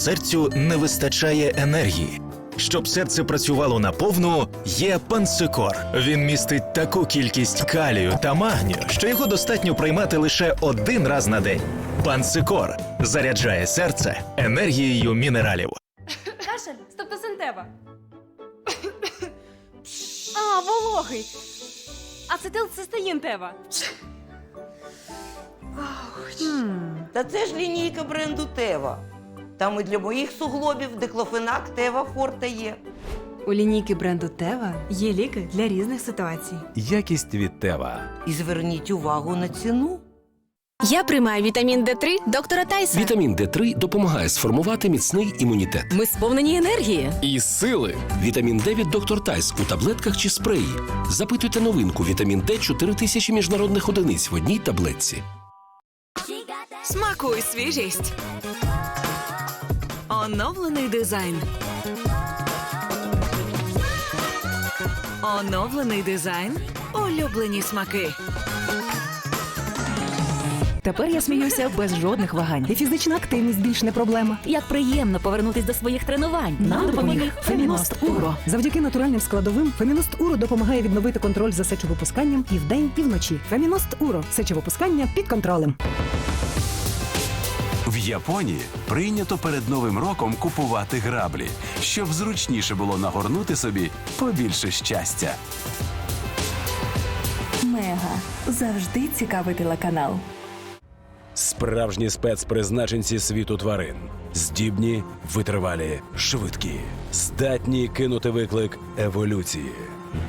Серцю не вистачає енергії. Щоб серце працювало наповну, є пансикор. Він містить таку кількість калію та магнію, що його достатньо приймати лише один раз на день. Пансикор заряджає серце енергією мінералів. Кашель, стептосинтева. А, вологий. Ацетилцистеїн тева. Та це ж лінійка бренду Тева. Там і для моїх суглобів диклофенак Тева Форте є. У лінійки бренду Тева є ліки для різних ситуацій. Якість від Тева. І зверніть увагу на ціну. Я приймаю вітамін Д3 доктора Тайса. Вітамін Д3 допомагає сформувати міцний імунітет. Ми сповнені енергії. І сили. Вітамін Д від доктор Тайс у таблетках чи спреї. Запитуйте новинку Вітамін Д 4000 міжнародних одиниць в одній таблетці. Смакуй свіжість. Оновлений дизайн. Оновлений дизайн. Улюблені смаки. Тепер я сміюся без жодних вагань. І фізична активність більш не проблема. Як приємно повернутись до своїх тренувань. Нам допоміг Феміност Уро. Завдяки натуральним складовим Феміност Уро допомагає відновити контроль за сечовипусканням і вдень, і вночі. Феміност Уро сечовипускання під контролем. Японії прийнято перед Новим роком купувати граблі, щоб зручніше було нагорнути собі побільше щастя. Мега завжди цікавий телеканал. Справжні спецпризначенці світу тварин. Здібні, витривалі, швидкі, здатні кинути виклик еволюції.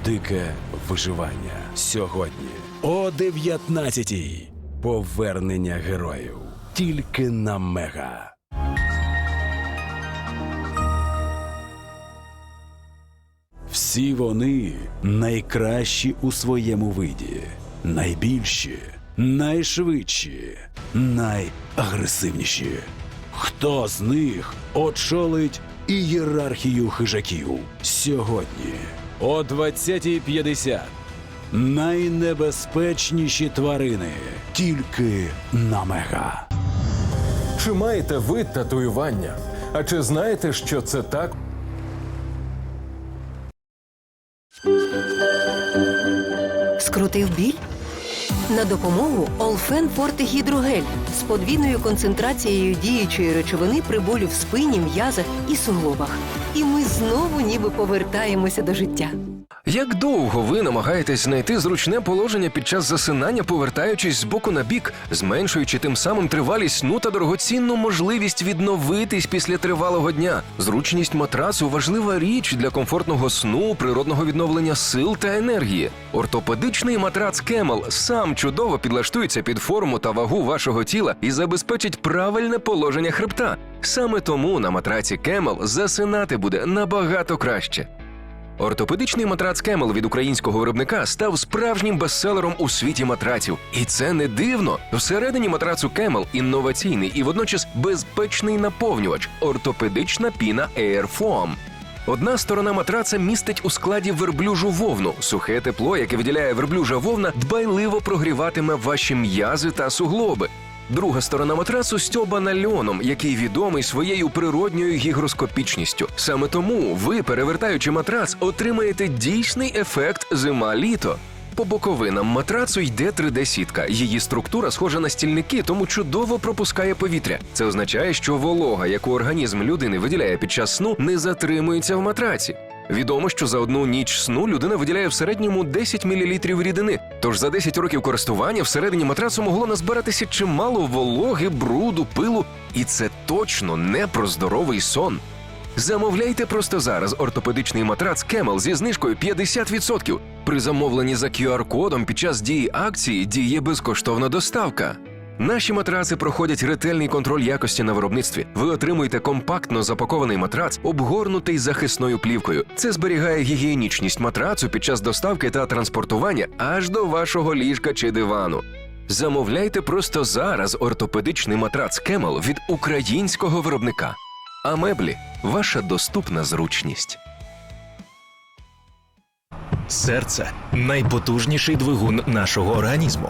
Дике виживання. Сьогодні о 19-й. Повернення героїв. Тільки на мега. Всі вони найкращі у своєму виді, найбільші, найшвидші, найагресивніші. Хто з них очолить ієрархію хижаків сьогодні о 20.50. Найнебезпечніші тварини тільки на мега. Чи маєте ви татуювання? А чи знаєте, що це так? Скрутив біль? На допомогу Олфен Форте Гідрогель з подвійною концентрацією діючої речовини при болю в спині, м'язах і суглобах. І ми знову ніби повертаємося до життя. Як довго ви намагаєтесь знайти зручне положення під час засинання, повертаючись з боку на бік, зменшуючи тим самим тривалість сну та дорогоцінну можливість відновитись після тривалого дня? Зручність матрасу важлива річ для комфортного сну, природного відновлення сил та енергії. Ортопедичний матрац Кемел сам чудово підлаштується під форму та вагу вашого тіла і забезпечить правильне положення хребта. Саме тому на матраці Кемел засинати буде набагато краще. Ортопедичний матрац Кемел від українського виробника став справжнім бестселером у світі матраців. І це не дивно. Всередині матрацу Кемел інноваційний і водночас безпечний наповнювач ортопедична піна Air Foam. Одна сторона матраца містить у складі верблюжу вовну. Сухе тепло, яке виділяє верблюжа вовна, дбайливо прогріватиме ваші м'язи та суглоби. Друга сторона матрасу стьобана льоном, який відомий своєю природньою гігроскопічністю. Саме тому ви, перевертаючи матрац, отримаєте дійсний ефект зима-літо. По боковинам матрацу йде 3D-сітка. Її структура схожа на стільники, тому чудово пропускає повітря. Це означає, що волога, яку організм людини виділяє під час сну, не затримується в матраці. Відомо, що за одну ніч сну людина виділяє в середньому 10 мл рідини. Тож за 10 років користування всередині матрацу могло назбиратися чимало вологи, бруду, пилу, і це точно не про здоровий сон. Замовляйте просто зараз ортопедичний матрац Кемел зі знижкою 50%. При замовленні за QR-кодом під час дії акції діє безкоштовна доставка. Наші матраци проходять ретельний контроль якості на виробництві. Ви отримуєте компактно запакований матрац, обгорнутий захисною плівкою. Це зберігає гігієнічність матрацу під час доставки та транспортування аж до вашого ліжка чи дивану. Замовляйте просто зараз ортопедичний матрац Кемел від українського виробника. А меблі ваша доступна зручність. Серце найпотужніший двигун нашого організму.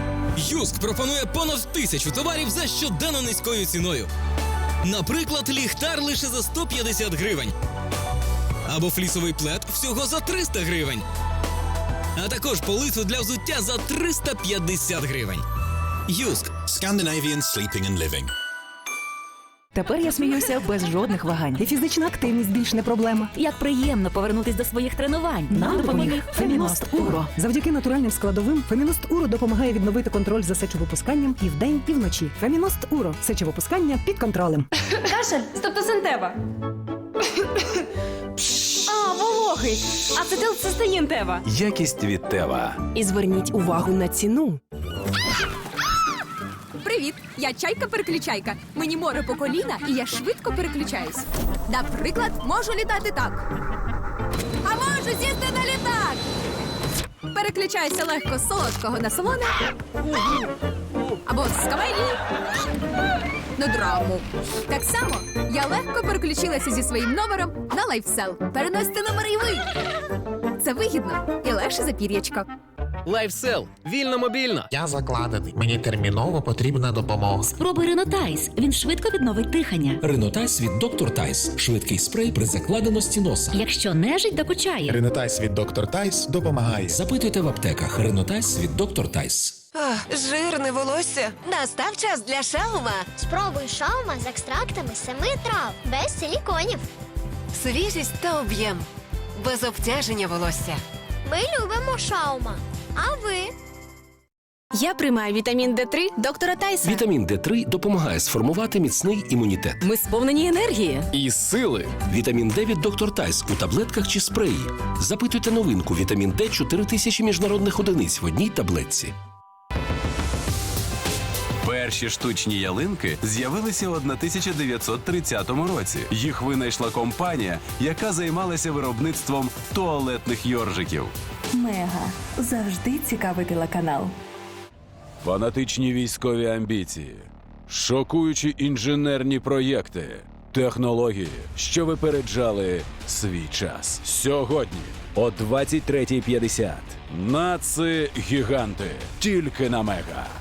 Юск пропонує понад тисячу товарів за щоденно низькою ціною. Наприклад, ліхтар лише за 150 гривень. Або флісовий плед всього за 300 гривень. А також полицю для взуття за 350 гривень. Юск Scandinavian Sleeping and Living. Тепер я сміюся без жодних вагань. І фізична активність більш не проблема. Як приємно повернутись до своїх тренувань. Нам допоміг Феміност Уро. Завдяки натуральним складовим Феміност Уро допомагає відновити контроль за сечовипусканням і вдень, і вночі. Феміност Уро сечовипускання під контролем. Кашель, стептосинтева. А, вологий. Ацетилцистеїн Тева. Якість від Тева. І зверніть увагу на ціну. Привіт, я чайка-переключайка. Мені море по коліна, і я швидко переключаюсь. Наприклад, можу літати так. А можу сісти на літак. Переключаюся легко з солодкого на солоне. Або з комедії на драму. Так само я легко переключилася зі своїм номером на лайфсел. Переносите номер і ви. Це вигідно і легше за пір'ячко. Лайфсел. Вільно мобільно. Я закладений. Мені терміново потрібна допомога. Спробуй Ренотайс. Він швидко відновить дихання. Ренотайс від Доктор Тайс. Швидкий спрей при закладеності носа. Якщо нежить докучає. Ренотайс від Доктор Тайс допомагає. Запитуйте в аптеках. Ренотайс від Доктор Тайс. Жирне волосся. Настав час для шаума. Спробуй шаума з екстрактами семи трав, без силіконів. Свіжість та об'єм. Без обтяження волосся. Ми любимо шаума. А ви? Я приймаю вітамін Д3 доктора Тайса. Вітамін Д3 допомагає сформувати міцний імунітет. Ми сповнені енергії. І сили. Вітамін Д від Доктор Тайс у таблетках чи спреї. Запитуйте новинку Вітамін Д 4000 міжнародних одиниць в одній таблетці. Перші штучні ялинки з'явилися у 1930 році. Їх винайшла компанія, яка займалася виробництвом туалетних йоржиків. Мега завжди цікавий телеканал. Фанатичні військові амбіції, шокуючі інженерні проєкти, технології, що випереджали свій час. Сьогодні о 23.50. Наци гіганти. Тільки на мега.